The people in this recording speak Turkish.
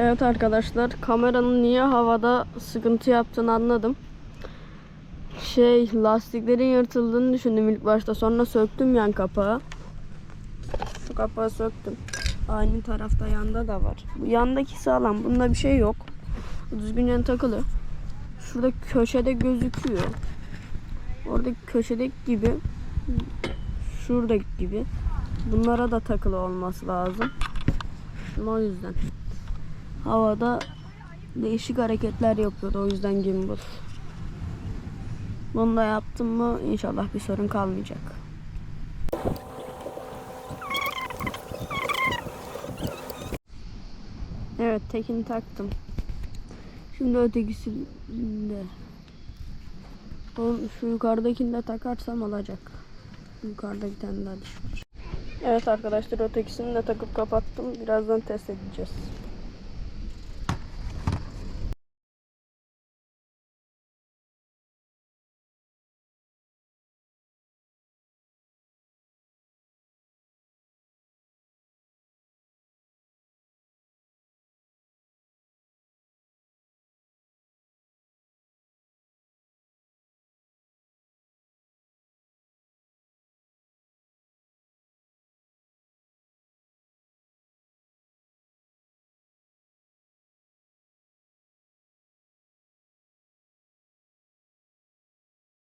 Evet arkadaşlar kameranın niye havada sıkıntı yaptığını anladım. Şey lastiklerin yırtıldığını düşündüm ilk başta sonra söktüm yan kapağı. Şu kapağı söktüm. Aynı tarafta yanda da var. Bu yandaki sağlam bunda bir şey yok. Düzgünce takılı. Şurada köşede gözüküyor. Oradaki köşedeki gibi şuradaki gibi bunlara da takılı olması lazım. O yüzden havada değişik hareketler yapıyordu o yüzden gimbal. Bunu da yaptım mı inşallah bir sorun kalmayacak. Evet tekini taktım. Şimdi ötekisinde. Onun- Şu yukarıdakini de takarsam olacak. Yukarıda bir tane daha var. Evet arkadaşlar ötekisini de takıp kapattım. Birazdan test edeceğiz.